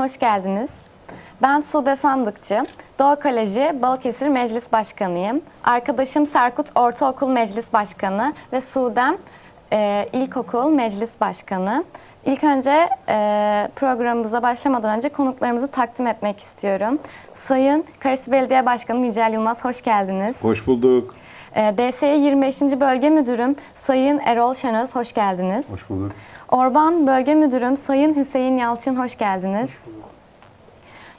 hoş geldiniz. Ben Sude Sandıkçı, Doğa Koleji Balıkesir Meclis Başkanıyım. Arkadaşım Serkut Ortaokul Meclis Başkanı ve Sudem e, İlkokul Meclis Başkanı. İlk önce e, programımıza başlamadan önce konuklarımızı takdim etmek istiyorum. Sayın Karasi Belediye Başkanı Yücel Yılmaz, hoş geldiniz. Hoş bulduk. E, DSE 25. Bölge Müdürüm Sayın Erol Şenöz, hoş geldiniz. Hoş bulduk. Orban Bölge Müdürüm Sayın Hüseyin Yalçın hoş geldiniz. Ee,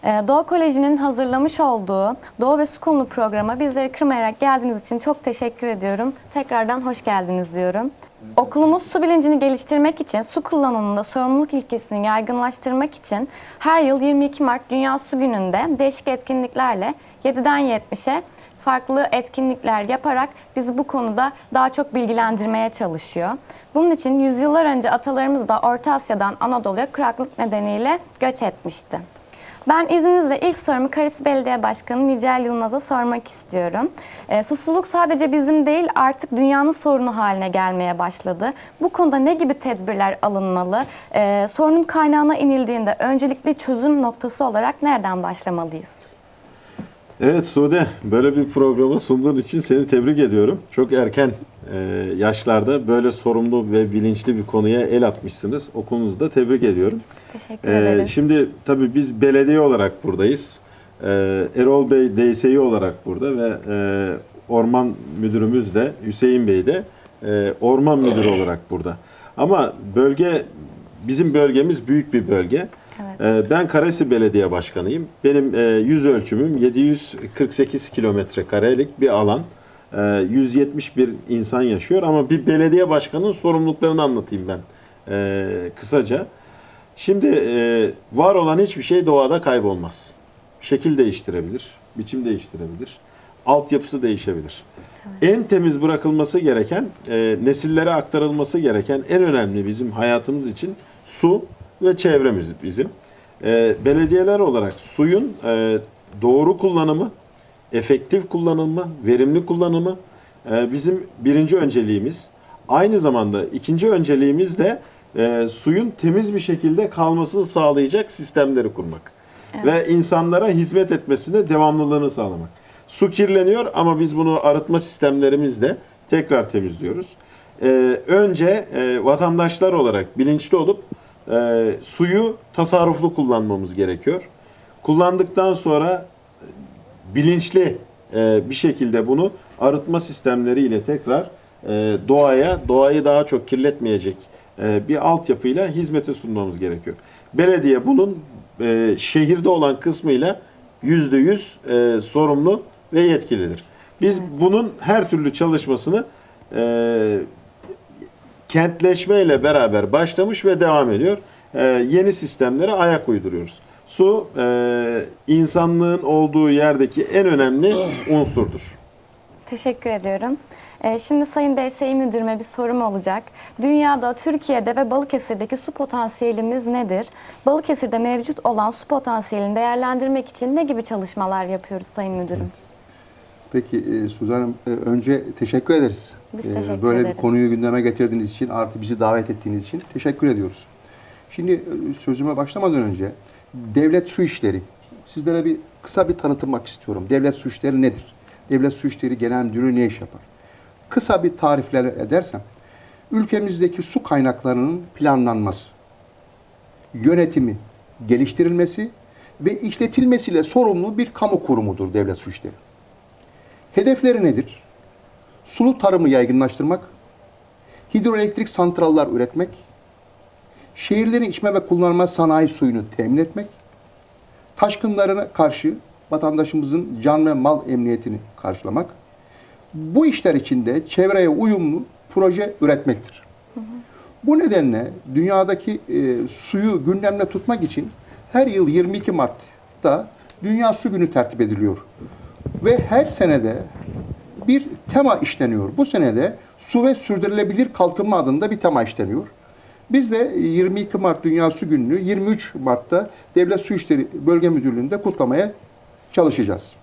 Doğa Koleji'nin hazırlamış olduğu Doğa ve Su konulu programa bizleri kırmayarak geldiğiniz için çok teşekkür ediyorum. Tekrardan hoş geldiniz diyorum. Okulumuz su bilincini geliştirmek için, su kullanımında sorumluluk ilkesini yaygınlaştırmak için her yıl 22 Mart Dünya Su Günü'nde değişik etkinliklerle 7'den 70'e farklı etkinlikler yaparak bizi bu konuda daha çok bilgilendirmeye çalışıyor. Bunun için yüzyıllar önce atalarımız da Orta Asya'dan Anadolu'ya kuraklık nedeniyle göç etmişti. Ben izninizle ilk sorumu Karası Belediye Başkanı Yücel Yılmaz'a sormak istiyorum. E, susuzluk sadece bizim değil artık dünyanın sorunu haline gelmeye başladı. Bu konuda ne gibi tedbirler alınmalı? E, sorunun kaynağına inildiğinde öncelikli çözüm noktası olarak nereden başlamalıyız? Evet Sude, böyle bir programı sunduğun için seni tebrik ediyorum. Çok erken e, yaşlarda böyle sorumlu ve bilinçli bir konuya el atmışsınız. Okulunuzu da tebrik ediyorum. Teşekkür E, ederim. şimdi tabii biz belediye olarak buradayız. E, Erol Bey DSİ olarak burada ve e, Orman Müdürümüz de Hüseyin Bey de e, Orman Müdürü olarak burada. Ama bölge, bizim bölgemiz büyük bir bölge. Evet. Ee, Ben Karasi Belediye Başkanıyım. Benim e, yüz ölçümüm 748 kilometre karelik bir alan. Ee, 171 insan yaşıyor ama bir belediye başkanının sorumluluklarını anlatayım ben e, kısaca. Şimdi e, var olan hiçbir şey doğada kaybolmaz. Şekil değiştirebilir, biçim değiştirebilir, altyapısı değişebilir. En temiz bırakılması gereken, e, nesillere aktarılması gereken en önemli bizim hayatımız için su ve çevremiz bizim. E, belediyeler olarak suyun e, doğru kullanımı, efektif kullanımı, verimli kullanımı e, bizim birinci önceliğimiz. Aynı zamanda ikinci önceliğimiz de e, suyun temiz bir şekilde kalmasını sağlayacak sistemleri kurmak. Ve insanlara hizmet etmesine devamlılığını sağlamak. Su kirleniyor ama biz bunu arıtma sistemlerimizle tekrar temizliyoruz. E, önce e, vatandaşlar olarak bilinçli olup e, suyu tasarruflu kullanmamız gerekiyor. Kullandıktan sonra bilinçli e, bir şekilde bunu arıtma sistemleriyle tekrar e, doğaya, doğayı daha çok kirletmeyecek bir altyapıyla hizmete sunmamız gerekiyor. Belediye bunun e, şehirde olan kısmıyla yüzde yüz e, sorumlu ve yetkilidir. Biz bunun her türlü çalışmasını e, kentleşmeyle beraber başlamış ve devam ediyor. E, yeni sistemlere ayak uyduruyoruz. Su e, insanlığın olduğu yerdeki en önemli unsurdur. Teşekkür ediyorum. Ee, Şimdi Sayın DSİ Müdürüme bir sorum olacak. Dünyada, Türkiye'de ve Balıkesir'deki su potansiyelimiz nedir? Balıkesir'de mevcut olan su potansiyelini değerlendirmek için ne gibi çalışmalar yapıyoruz Sayın Müdürüm? Peki e, Suzan Hanım e, önce teşekkür ederiz. Biz E, teşekkür Böyle ederiz. bir konuyu gündeme getirdiğiniz için artı bizi davet ettiğiniz için teşekkür ediyoruz. Şimdi sözüme başlamadan önce devlet su işleri sizlere bir kısa bir tanıtmak istiyorum. Devlet su işleri nedir? Devlet su işleri genel müdürü ne iş yapar? Kısa bir tarifler edersem ülkemizdeki su kaynaklarının planlanması, yönetimi, geliştirilmesi ve işletilmesiyle sorumlu bir kamu kurumudur devlet su işleri. Hedefleri nedir? Sulu tarımı yaygınlaştırmak, hidroelektrik santrallar üretmek, şehirlerin içme ve kullanma sanayi suyunu temin etmek, taşkınlarına karşı vatandaşımızın can ve mal emniyetini karşılamak, bu işler içinde çevreye uyumlu proje üretmektir. Bu nedenle dünyadaki e, suyu gündemde tutmak için her yıl 22 Mart'ta Dünya Su Günü tertip ediliyor. Ve her senede bir tema işleniyor. Bu senede su ve sürdürülebilir kalkınma adında bir tema işleniyor. Biz de 22 Mart Dünya Su Günü'nü 23 Mart'ta Devlet Su İşleri Bölge Müdürlüğü'nde kutlamaya çalışacağız.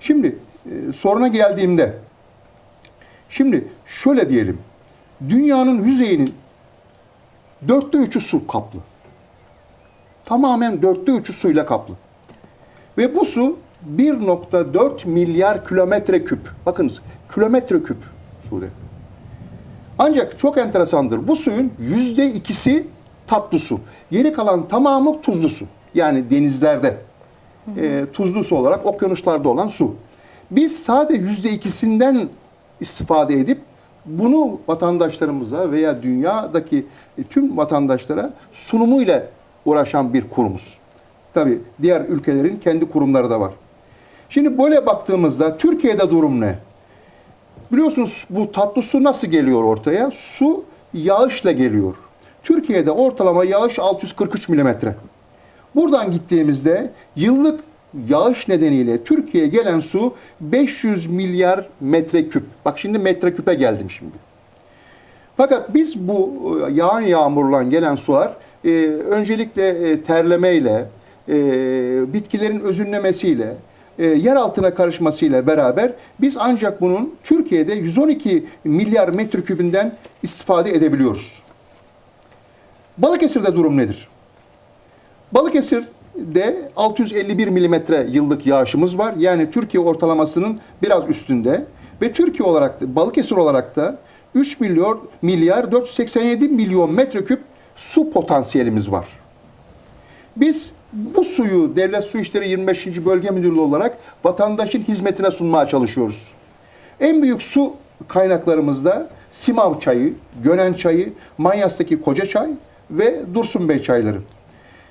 Şimdi e, soruna geldiğimde, şimdi şöyle diyelim, dünyanın yüzeyinin dörtte üçü su kaplı. tamamen dörtte üçü suyla kaplı. Ve bu su 1.4 milyar kilometre küp. Bakınız kilometre küp Sude. Ancak çok enteresandır. Bu suyun yüzde ikisi tatlı su. Geri kalan tamamı tuzlu su. Yani denizlerde e, tuzlu su olarak okyanuslarda olan su. Biz sadece yüzde ikisinden istifade edip bunu vatandaşlarımıza veya dünyadaki e, tüm vatandaşlara sunumuyla uğraşan bir kurumuz. Tabi diğer ülkelerin kendi kurumları da var. Şimdi böyle baktığımızda Türkiye'de durum ne? Biliyorsunuz bu tatlı su nasıl geliyor ortaya? Su yağışla geliyor. Türkiye'de ortalama yağış 643 milimetre. Buradan gittiğimizde yıllık yağış nedeniyle Türkiye'ye gelen su 500 milyar metreküp. Bak şimdi metreküpe geldim şimdi. Fakat biz bu e, yağan yağmurla gelen sular e, öncelikle e, terlemeyle, e, bitkilerin özünlemesiyle, e, yer altına karışmasıyla beraber biz ancak bunun Türkiye'de 112 milyar metrekübünden istifade edebiliyoruz. Balıkesir'de durum nedir? Balıkesir'de 651 milimetre yıllık yağışımız var. Yani Türkiye ortalamasının biraz üstünde. Ve Türkiye olarak da, Balıkesir olarak da 3 milyon milyar 487 milyon metreküp su potansiyelimiz var. Biz bu suyu Devlet Su İşleri 25. Bölge Müdürlüğü olarak vatandaşın hizmetine sunmaya çalışıyoruz. En büyük su kaynaklarımızda Simav çayı, Gönen çayı, Manyas'taki Koca çay ve Dursun Bey çayları.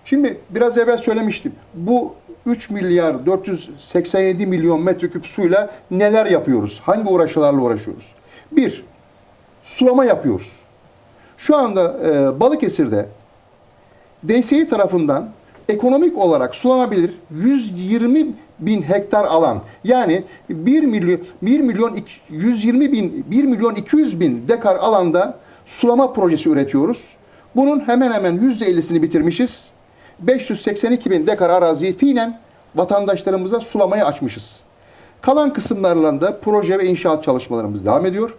Şimdi biraz evvel söylemiştim. Bu 3 milyar 487 milyon metreküp suyla neler yapıyoruz? Hangi uğraşılarla uğraşıyoruz? Bir, sulama yapıyoruz. Şu anda e, Balıkesir'de DSİ tarafından ekonomik olarak sulanabilir 120 bin hektar alan yani 1 milyon 1 milyon iki- 120 bin 1 milyon 200 bin dekar alanda sulama projesi üretiyoruz. Bunun hemen hemen %50'sini bitirmişiz. 582 bin dekar araziyi fiilen vatandaşlarımıza sulamaya açmışız. Kalan kısımlarla da proje ve inşaat çalışmalarımız devam ediyor.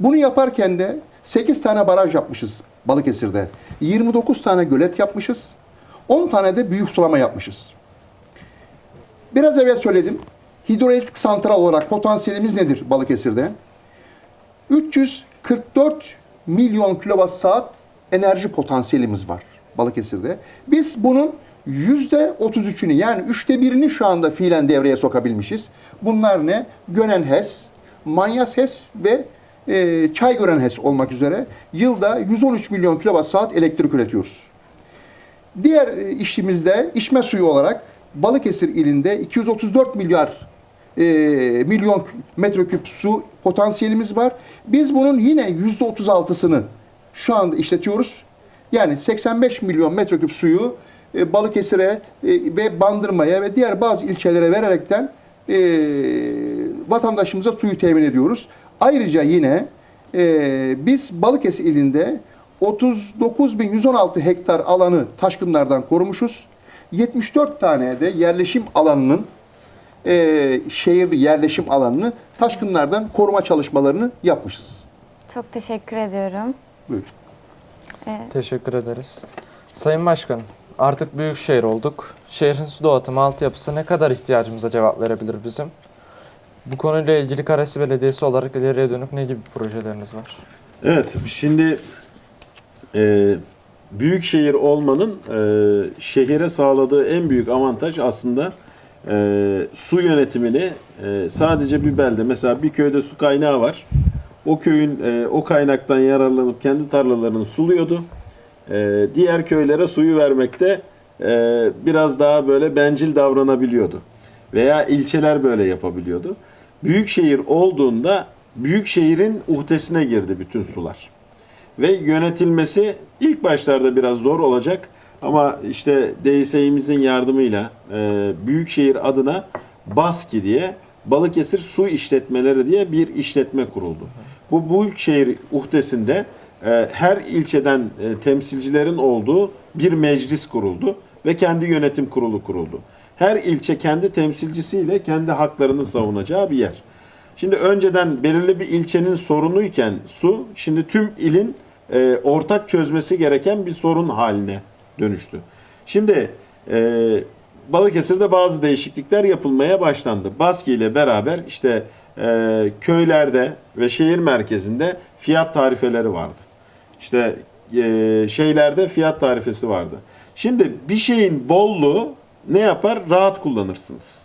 Bunu yaparken de 8 tane baraj yapmışız Balıkesir'de. 29 tane gölet yapmışız. 10 tane de büyük sulama yapmışız. Biraz evvel söyledim. Hidroelektrik santral olarak potansiyelimiz nedir Balıkesir'de? 344 milyon kilowatt saat enerji potansiyelimiz var Balıkesir'de. Biz bunun yüzde 33'ünü yani üçte birini şu anda fiilen devreye sokabilmişiz. Bunlar ne? Gönen HES, Manyas HES ve e, Çaygören HES olmak üzere yılda 113 milyon kilowatt saat elektrik üretiyoruz. Diğer e, işimizde içme suyu olarak Balıkesir ilinde 234 milyar e, milyon metreküp su potansiyelimiz var. Biz bunun yine yüzde 36'sını şu anda işletiyoruz. Yani 85 milyon metreküp suyu e, Balıkesir'e e, ve Bandırma'ya ve diğer bazı ilçelere vererekten e, vatandaşımıza suyu temin ediyoruz. Ayrıca yine e, biz Balıkesir ilinde 39.116 hektar alanı taşkınlardan korumuşuz. 74 tane de yerleşim alanının e, şehir yerleşim alanını taşkınlardan koruma çalışmalarını yapmışız. Çok teşekkür ediyorum. Buyurun. Ee, Teşekkür ederiz. Sayın Başkanım, artık büyük şehir olduk. Şehrin su dağıtımı altyapısı ne kadar ihtiyacımıza cevap verebilir bizim? Bu konuyla ilgili Karasi Belediyesi olarak ileriye dönük ne gibi projeleriniz var? Evet, şimdi e, büyük şehir olmanın e, şehire sağladığı en büyük avantaj aslında e, su yönetimini e, sadece bir belde, mesela bir köyde su kaynağı var. O köyün e, o kaynaktan yararlanıp kendi tarlalarını suluyordu. E, diğer köylere suyu vermekte e, biraz daha böyle bencil davranabiliyordu. Veya ilçeler böyle yapabiliyordu. Büyük şehir olduğunda büyük şehrin uhdesine girdi bütün sular ve yönetilmesi ilk başlarda biraz zor olacak ama işte DSİ'mizin yardımıyla e, Büyükşehir adına BASKİ diye Balıkesir Su İşletmeleri diye bir işletme kuruldu. Bu Büyükşehir uhdesinde e, her ilçeden e, temsilcilerin olduğu bir meclis kuruldu ve kendi yönetim kurulu kuruldu. Her ilçe kendi temsilcisiyle kendi haklarını savunacağı bir yer. Şimdi önceden belirli bir ilçenin sorunuyken su, şimdi tüm ilin e, ortak çözmesi gereken bir sorun haline dönüştü. Şimdi e, Balıkesir'de bazı değişiklikler yapılmaya başlandı. Baski ile beraber işte e, köylerde ve şehir merkezinde fiyat tarifeleri vardı. İşte e, şeylerde fiyat tarifesi vardı. Şimdi bir şeyin bolluğu ne yapar? Rahat kullanırsınız.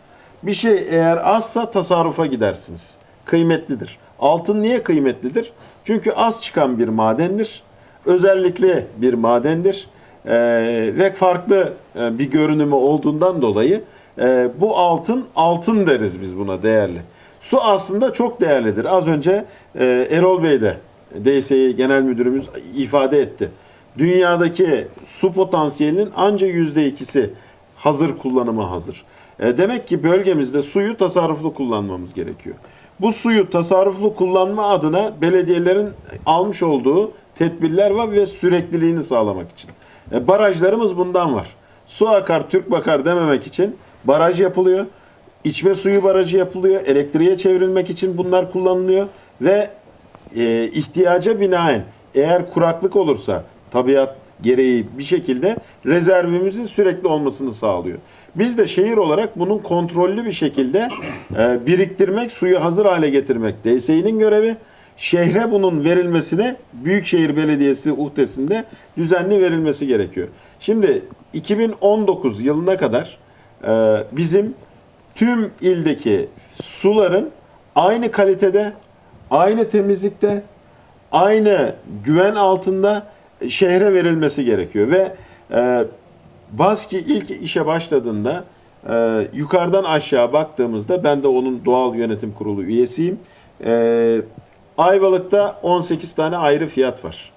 Bir şey eğer azsa tasarrufa gidersiniz. Kıymetlidir. Altın niye kıymetlidir? Çünkü az çıkan bir madendir. Özellikle bir madendir. Ee, ve farklı e, bir görünümü olduğundan dolayı e, bu altın altın deriz biz buna değerli. Su aslında çok değerlidir. Az önce e, Erol Bey de DSİ Genel Müdürümüz ifade etti. Dünyadaki su potansiyelinin ancak yüzde ikisi hazır kullanıma hazır. E, demek ki bölgemizde suyu tasarruflu kullanmamız gerekiyor. Bu suyu tasarruflu kullanma adına belediyelerin almış olduğu tedbirler var ve sürekliliğini sağlamak için. E, barajlarımız bundan var. Su akar, Türk bakar dememek için baraj yapılıyor. İçme suyu barajı yapılıyor. Elektriğe çevrilmek için bunlar kullanılıyor ve e, ihtiyaca binaen eğer kuraklık olursa tabiat gereği bir şekilde rezervimizin sürekli olmasını sağlıyor. Biz de şehir olarak bunun kontrollü bir şekilde e, biriktirmek, suyu hazır hale getirmek DSİ'nin görevi. Şehre bunun verilmesine Büyükşehir Belediyesi uhdesinde düzenli verilmesi gerekiyor. Şimdi 2019 yılına kadar e, bizim tüm ildeki suların aynı kalitede, aynı temizlikte, aynı güven altında şehre verilmesi gerekiyor ve e, Baski ilk işe başladığında e, yukarıdan aşağı baktığımızda ben de onun doğal yönetim kurulu üyesiyim. E, Ayvalık'ta 18 tane ayrı fiyat var.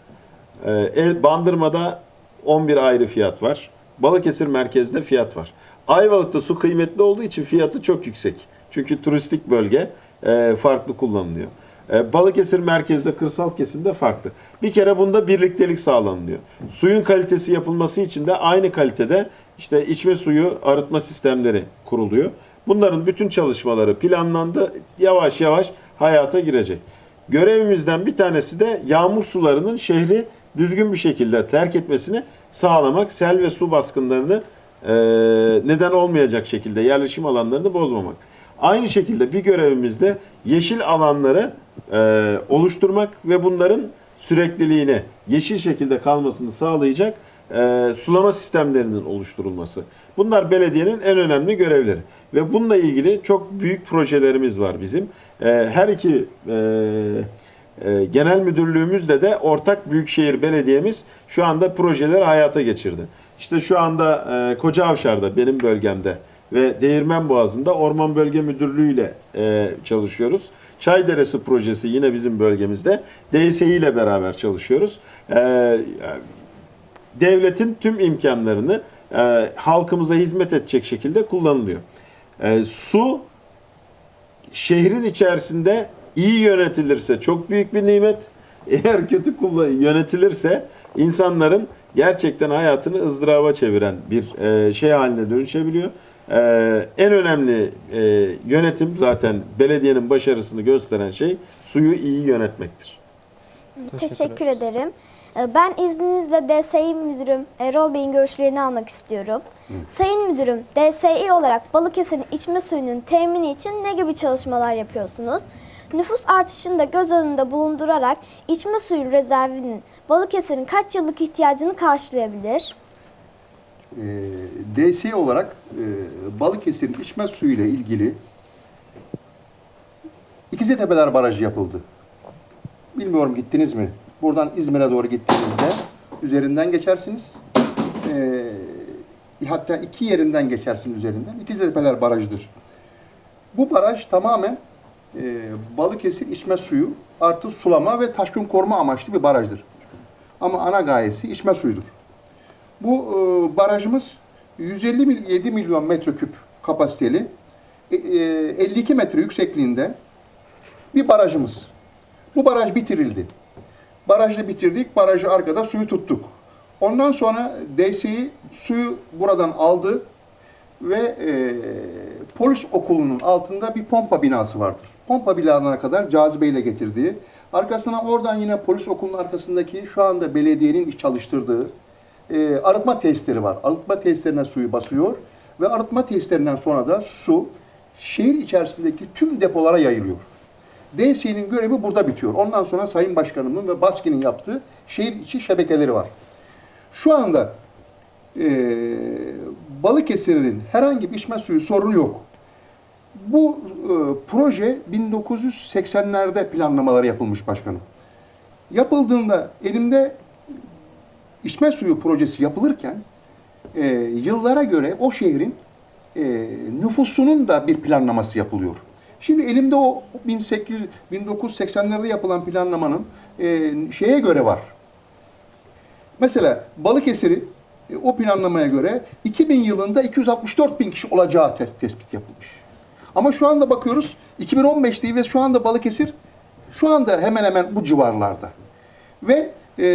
E, Bandırma'da 11 ayrı fiyat var. Balıkesir merkezde fiyat var. Ayvalık'ta su kıymetli olduğu için fiyatı çok yüksek. Çünkü turistik bölge e, farklı kullanılıyor. E, Balıkesir merkezde, kırsal kesimde farklı. Bir kere bunda birliktelik sağlanılıyor. Suyun kalitesi yapılması için de aynı kalitede işte içme suyu arıtma sistemleri kuruluyor. Bunların bütün çalışmaları planlandı. Yavaş yavaş hayata girecek. Görevimizden bir tanesi de yağmur sularının şehri düzgün bir şekilde terk etmesini sağlamak, sel ve su baskınlarını e, neden olmayacak şekilde yerleşim alanlarını bozmamak. Aynı şekilde bir görevimiz de yeşil alanları e, oluşturmak ve bunların sürekliliğini, yeşil şekilde kalmasını sağlayacak e, sulama sistemlerinin oluşturulması. Bunlar belediyenin en önemli görevleri. Ve bununla ilgili çok büyük projelerimiz var bizim. E, her iki e, e, genel müdürlüğümüzle de ortak Büyükşehir Belediyemiz şu anda projeleri hayata geçirdi. İşte şu anda e, Kocaavşar'da benim bölgemde ve Değirmen Boğazı'nda Orman Bölge Müdürlüğü ile e, çalışıyoruz. Çayderesi projesi yine bizim bölgemizde. DSİ ile beraber çalışıyoruz. E, devletin tüm imkanlarını e, halkımıza hizmet edecek şekilde kullanılıyor. E, su şehrin içerisinde iyi yönetilirse çok büyük bir nimet. Eğer kötü yönetilirse insanların gerçekten hayatını ızdıraba çeviren bir e, şey haline dönüşebiliyor. E, en önemli e, yönetim zaten belediyenin başarısını gösteren şey suyu iyi yönetmektir. Teşekkür ederim. Ee, Ben izninizle DSİ Müdürüm Erol Bey'in görüşlerini almak istiyorum. Sayın Müdürüm, DSİ olarak Balıkesir'in içme suyunun temini için ne gibi çalışmalar yapıyorsunuz? Nüfus artışını da göz önünde bulundurarak içme suyu rezervinin Balıkesir'in kaç yıllık ihtiyacını karşılayabilir? E, DSİ olarak e, Balıkesir'in içme suyu ile ilgili İkiztepeler Barajı yapıldı. Bilmiyorum gittiniz mi? Buradan İzmir'e doğru gittiğinizde üzerinden geçersiniz. E, hatta iki yerinden geçersin üzerinden. İkiztepeler Barajı'dır. Bu baraj tamamen e, Balıkesir içme suyu artı sulama ve taşkın koruma amaçlı bir barajdır. Ama ana gayesi içme suyudur. Bu e, barajımız 157 milyon metreküp kapasiteli, e, e, 52 metre yüksekliğinde bir barajımız. Bu baraj bitirildi. Barajı bitirdik, barajı arkada suyu tuttuk. Ondan sonra DSİ suyu buradan aldı ve e, polis okulunun altında bir pompa binası vardır. Pompa binalarına kadar cazibeyle getirdiği, arkasına oradan yine polis okulunun arkasındaki şu anda belediyenin iş çalıştırdığı e, arıtma tesisleri var. Arıtma tesislerine suyu basıyor ve arıtma tesislerinden sonra da su şehir içerisindeki tüm depolara yayılıyor. DSİ'nin görevi burada bitiyor. Ondan sonra Sayın Başkanımın ve BASKİ'nin yaptığı şehir içi şebekeleri var. Şu anda e, Balıkesir'in herhangi bir içme suyu sorunu yok. Bu e, proje 1980'lerde planlamaları yapılmış başkanım. Yapıldığında elimde içme suyu projesi yapılırken e, yıllara göre o şehrin e, nüfusunun da bir planlaması yapılıyor. Şimdi elimde o 1800 1980'lerde yapılan planlamanın e, şeye göre var. Mesela Balıkesir'i e, o planlamaya göre 2000 yılında 264 bin kişi olacağı tes- tespit yapılmış. Ama şu anda bakıyoruz 2015'teyi ve şu anda Balıkesir şu anda hemen hemen bu civarlarda. Ve e,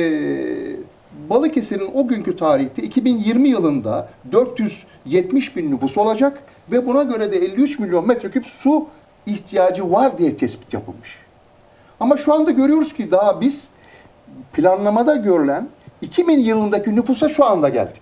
Balıkesir'in o günkü tarihte 2020 yılında 470 bin nüfus olacak ve buna göre de 53 milyon metreküp su ihtiyacı var diye tespit yapılmış. Ama şu anda görüyoruz ki daha biz planlamada görülen 2000 yılındaki nüfusa şu anda geldik.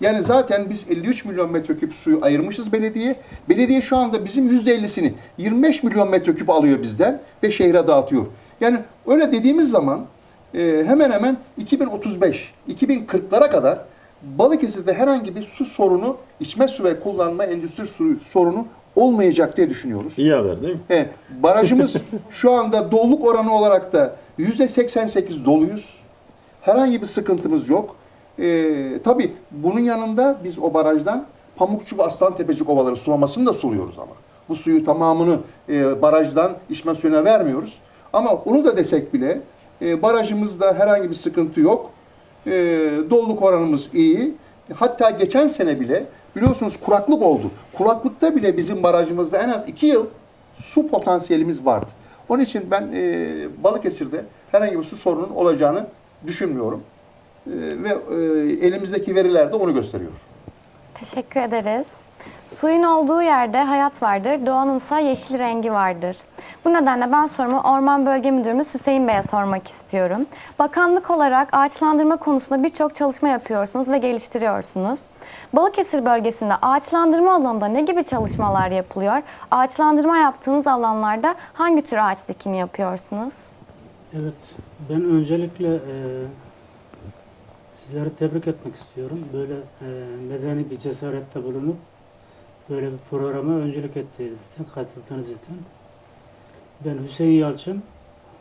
Yani zaten biz 53 milyon metreküp suyu ayırmışız belediye. Belediye şu anda bizim %50'sini 25 milyon metreküp alıyor bizden ve şehre dağıtıyor. Yani öyle dediğimiz zaman e, hemen hemen 2035, 2040'lara kadar Balıkesir'de herhangi bir su sorunu, içme su ve kullanma endüstri suyu sorunu olmayacak diye düşünüyoruz. İyi haber değil mi? Evet, barajımız şu anda doluluk oranı olarak da yüzde 88 doluyuz. Herhangi bir sıkıntımız yok. Ee, tabii bunun yanında biz o barajdan Pamukçu ve Aslantepe'cik ovaları sulamasını da suluyoruz ama. Bu suyu tamamını e, barajdan içme suyuna vermiyoruz. Ama onu da desek bile e, barajımızda herhangi bir sıkıntı yok. E, doluluk oranımız iyi. Hatta geçen sene bile biliyorsunuz kuraklık oldu. Kuraklıkta bile bizim barajımızda en az iki yıl su potansiyelimiz vardı. Onun için ben e, Balıkesir'de herhangi bir su sorunun olacağını düşünmüyorum. E, ve e, elimizdeki veriler de onu gösteriyor. Teşekkür ederiz. Suyun olduğu yerde hayat vardır, doğanın ise yeşil rengi vardır. Bu nedenle ben sorumu Orman Bölge Müdürümüz Hüseyin Bey'e sormak istiyorum. Bakanlık olarak ağaçlandırma konusunda birçok çalışma yapıyorsunuz ve geliştiriyorsunuz. Balıkesir bölgesinde ağaçlandırma alanında ne gibi çalışmalar yapılıyor? Ağaçlandırma yaptığınız alanlarda hangi tür ağaç dikimi yapıyorsunuz? Evet, ben öncelikle e, sizleri tebrik etmek istiyorum. Böyle e, medeni bir cesarette bulunup böyle bir programa öncülük ettiğiniz için, katıldığınız için. Ben Hüseyin Yalçın,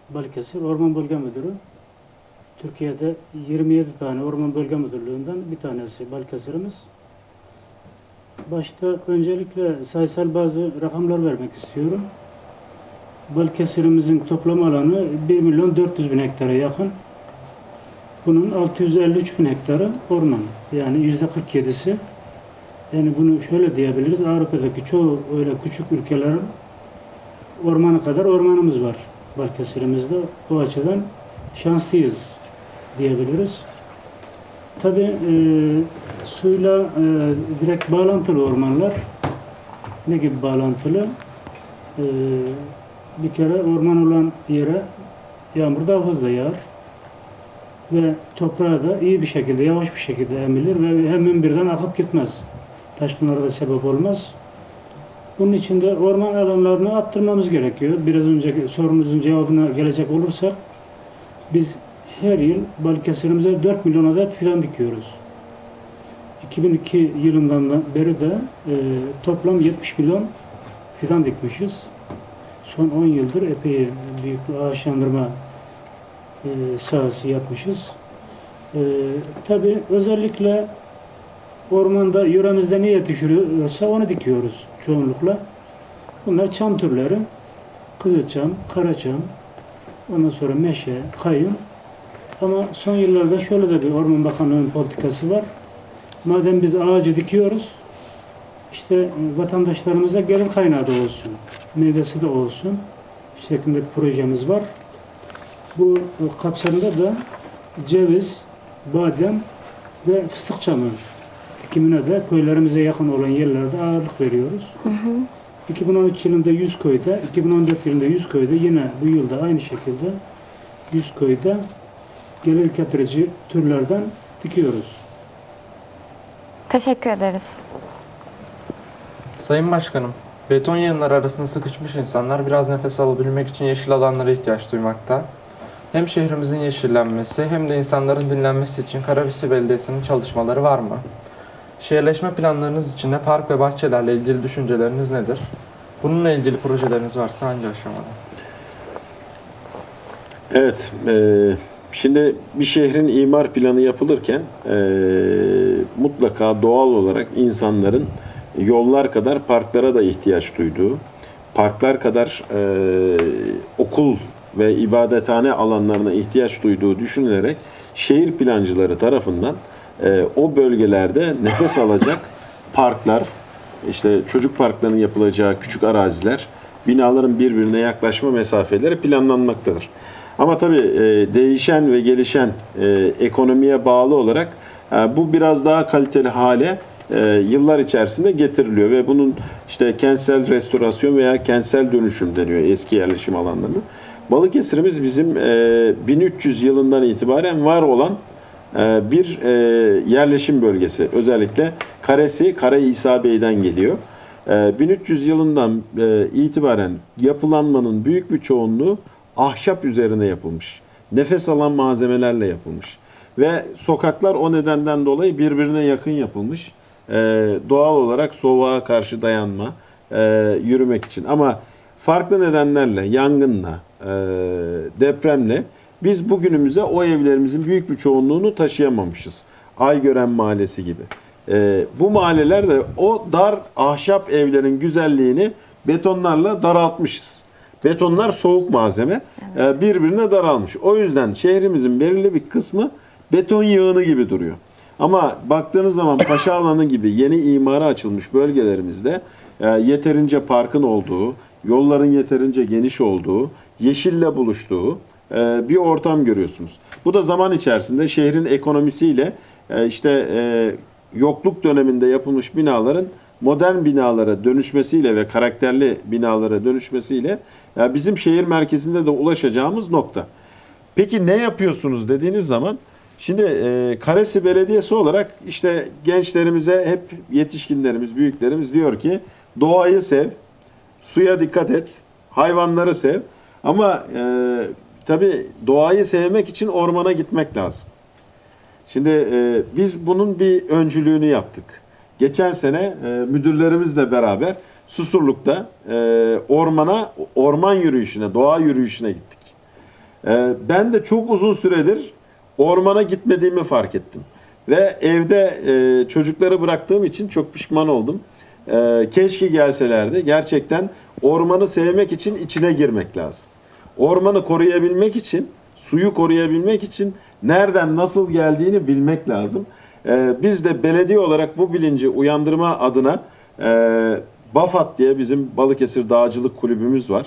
Balıkesir Orman Bölge Müdürü. Türkiye'de 27 tane Orman Bölge Müdürlüğü'nden bir tanesi Balıkesir'imiz. Başta öncelikle sayısal bazı rakamlar vermek istiyorum. Balıkesir'imizin toplam alanı 1 milyon 400 bin hektara yakın. Bunun 653 bin hektarı orman. Yani yüzde 47'si. Yani bunu şöyle diyebiliriz. Avrupa'daki çoğu öyle küçük ülkelerin ormanı kadar ormanımız var Balıkesir'imizde. O açıdan şanslıyız diyebiliriz. Tabii e, suyla e, direkt bağlantılı ormanlar. Ne gibi bağlantılı? E, bir kere orman olan yere yağmur daha fazla yağar ve toprağa da iyi bir şekilde, yavaş bir şekilde emilir ve hemen birden akıp gitmez. Taşkınlara da sebep olmaz. Bunun için de orman alanlarını arttırmamız gerekiyor. Biraz önceki sorunuzun cevabına gelecek olursak, biz her yıl Balıkesir'imize 4 milyon adet fidan dikiyoruz. 2002 yılından da beri de e, toplam 70 milyon fidan dikmişiz son 10 yıldır epey büyük bir ağaçlandırma e, sahası yapmışız. E, Tabi özellikle ormanda yöremizde ne yetişiyorsa onu dikiyoruz çoğunlukla. Bunlar çam türleri. Kızılçam, karaçam, ondan sonra meşe, kayın. Ama son yıllarda şöyle de bir Orman Bakanlığı'nın politikası var. Madem biz ağacı dikiyoruz, işte e, vatandaşlarımıza gelir kaynağı da olsun, meyvesi de olsun şeklinde bir projemiz var. Bu e, kapsamda da ceviz, badem ve fıstık çamı dikimine de köylerimize yakın olan yerlerde ağırlık veriyoruz. 2013 yılında 100 köyde, 2014 yılında 100 köyde yine bu yılda aynı şekilde 100 köyde gelir getirici türlerden dikiyoruz. Teşekkür ederiz. Sayın Başkanım, beton yığınlar arasında sıkışmış insanlar biraz nefes alabilmek için yeşil alanlara ihtiyaç duymakta. Hem şehrimizin yeşillenmesi hem de insanların dinlenmesi için Karabisi Belediyesi'nin çalışmaları var mı? Şehirleşme planlarınız içinde park ve bahçelerle ilgili düşünceleriniz nedir? Bununla ilgili projeleriniz varsa hangi aşamada? Evet, e, şimdi bir şehrin imar planı yapılırken e, mutlaka doğal olarak insanların yollar kadar parklara da ihtiyaç duyduğu, parklar kadar e, okul ve ibadethane alanlarına ihtiyaç duyduğu düşünülerek şehir plancıları tarafından e, o bölgelerde nefes alacak parklar, işte çocuk parklarının yapılacağı küçük araziler, binaların birbirine yaklaşma mesafeleri planlanmaktadır. Ama tabii e, değişen ve gelişen e, ekonomiye bağlı olarak e, bu biraz daha kaliteli hale e, yıllar içerisinde getiriliyor ve bunun işte kentsel restorasyon veya kentsel dönüşüm deniyor eski yerleşim alanlarını. Balıkesir'imiz bizim e, 1300 yılından itibaren var olan bir e, yerleşim bölgesi. Özellikle karesi Kara İsa Bey'den geliyor. E, 1300 yılından e, itibaren yapılanmanın büyük bir çoğunluğu ahşap üzerine yapılmış. Nefes alan malzemelerle yapılmış. Ve sokaklar o nedenden dolayı birbirine yakın yapılmış. E, doğal olarak soğuğa karşı dayanma, e, yürümek için. Ama farklı nedenlerle, yangınla, depremle biz bugünümüze o evlerimizin büyük bir çoğunluğunu taşıyamamışız. Aygören Mahallesi gibi. E, bu mahalleler de o dar ahşap evlerin güzelliğini betonlarla daraltmışız. Betonlar soğuk malzeme. e, birbirine daralmış. O yüzden şehrimizin belirli bir kısmı beton yığını gibi duruyor. Ama baktığınız zaman Paşa Alanı gibi yeni imara açılmış bölgelerimizde e, yeterince parkın olduğu, yolların yeterince geniş olduğu, yeşille buluştuğu bir ortam görüyorsunuz. Bu da zaman içerisinde şehrin ekonomisiyle e, işte e, yokluk döneminde yapılmış binaların modern binalara dönüşmesiyle ve karakterli binalara dönüşmesiyle e, bizim şehir merkezinde de ulaşacağımız nokta. Peki ne yapıyorsunuz dediğiniz zaman şimdi e, Karesi Belediyesi olarak işte gençlerimize hep yetişkinlerimiz, büyüklerimiz diyor ki doğayı sev, suya dikkat et, hayvanları sev. Ama e, tabii doğayı sevmek için ormana gitmek lazım. Şimdi e, biz bunun bir öncülüğünü yaptık. Geçen sene e, müdürlerimizle beraber Susurluk'ta e, ormana, orman yürüyüşüne, doğa yürüyüşüne gittik. E, ben de çok uzun süredir ormana gitmediğimi fark ettim. Ve evde e, çocukları bıraktığım için çok pişman oldum. E, keşke gelselerdi. Gerçekten ormanı sevmek için içine girmek lazım. Ormanı koruyabilmek için, suyu koruyabilmek için nereden nasıl geldiğini bilmek lazım. Ee, biz de belediye olarak bu bilinci uyandırma adına e, BAFAT diye bizim Balıkesir Dağcılık Kulübümüz var.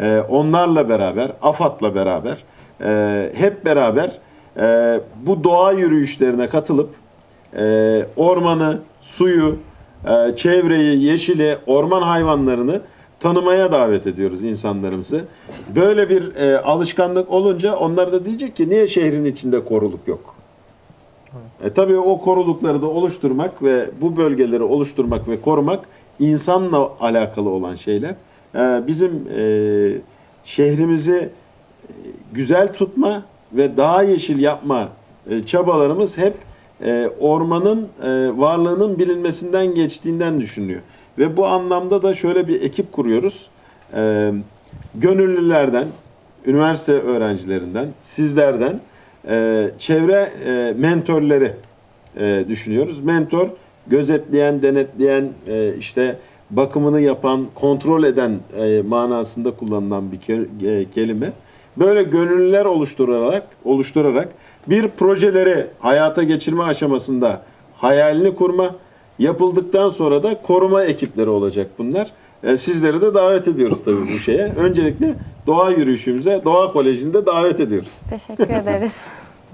Ee, onlarla beraber, AFAD'la beraber, e, hep beraber e, bu doğa yürüyüşlerine katılıp e, ormanı, suyu, e, çevreyi, yeşili, orman hayvanlarını tanımaya davet ediyoruz insanlarımızı. Böyle bir e, alışkanlık olunca onlar da diyecek ki niye şehrin içinde koruluk yok? E, tabii o korulukları da oluşturmak ve bu bölgeleri oluşturmak ve korumak insanla alakalı olan şeyler. E, bizim e, şehrimizi e, güzel tutma ve daha yeşil yapma e, çabalarımız hep e, ormanın e, varlığının bilinmesinden geçtiğinden düşünülüyor. Ve bu anlamda da şöyle bir ekip kuruyoruz. E, gönüllülerden, üniversite öğrencilerinden, sizlerden e, çevre e, mentorları e, düşünüyoruz. Mentor, gözetleyen, denetleyen, e, işte bakımını yapan, kontrol eden e, manasında kullanılan bir ke- e, kelime. Böyle gönüllüler oluşturarak oluşturarak bir projeleri hayata geçirme aşamasında hayalini kurma, yapıldıktan sonra da koruma ekipleri olacak bunlar. E, sizleri de davet ediyoruz tabii bu şeye. Öncelikle doğa yürüyüşümüze, doğa kolejinde davet ediyoruz. Teşekkür ederiz.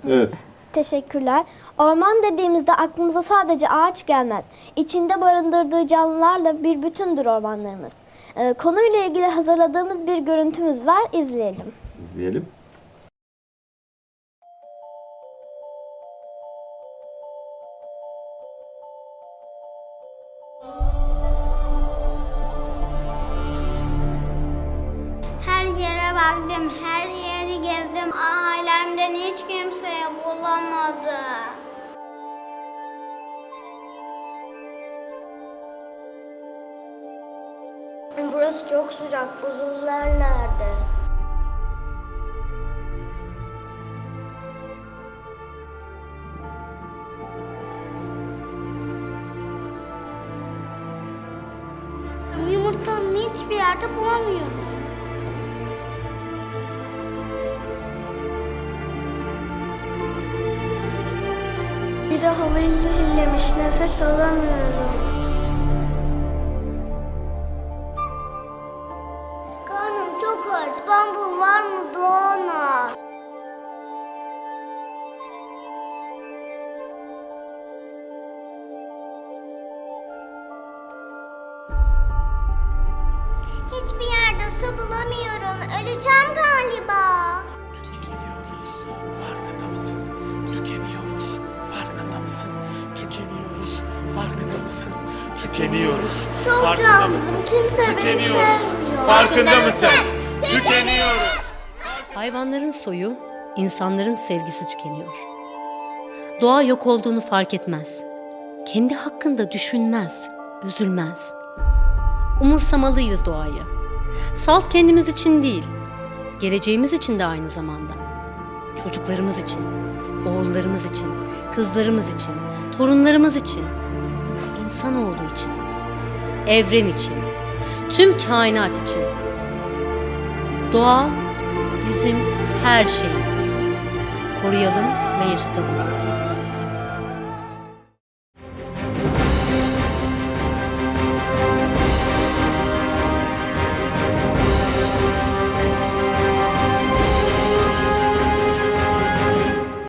Evet. Teşekkürler. Orman dediğimizde aklımıza sadece ağaç gelmez. İçinde barındırdığı canlılarla bir bütündür ormanlarımız. Ee, konuyla ilgili hazırladığımız bir görüntümüz var. İzleyelim. İzleyelim. Sıcak, buzullar nerede? Yumurtamı hiçbir yerde bulamıyorum. Biri havayı zehirlemiş, nefes alamıyorum. Farkında mısın? Tükeniyoruz. Hayvanların soyu, insanların sevgisi tükeniyor. Doğa yok olduğunu fark etmez. Kendi hakkında düşünmez, üzülmez. Umursamalıyız doğayı. Salt kendimiz için değil, geleceğimiz için de aynı zamanda. Çocuklarımız için, oğullarımız için, kızlarımız için, torunlarımız için, insanoğlu için, evren için, tüm kainat için. Doğa bizim her şeyimiz. Koruyalım ve yaşatalım.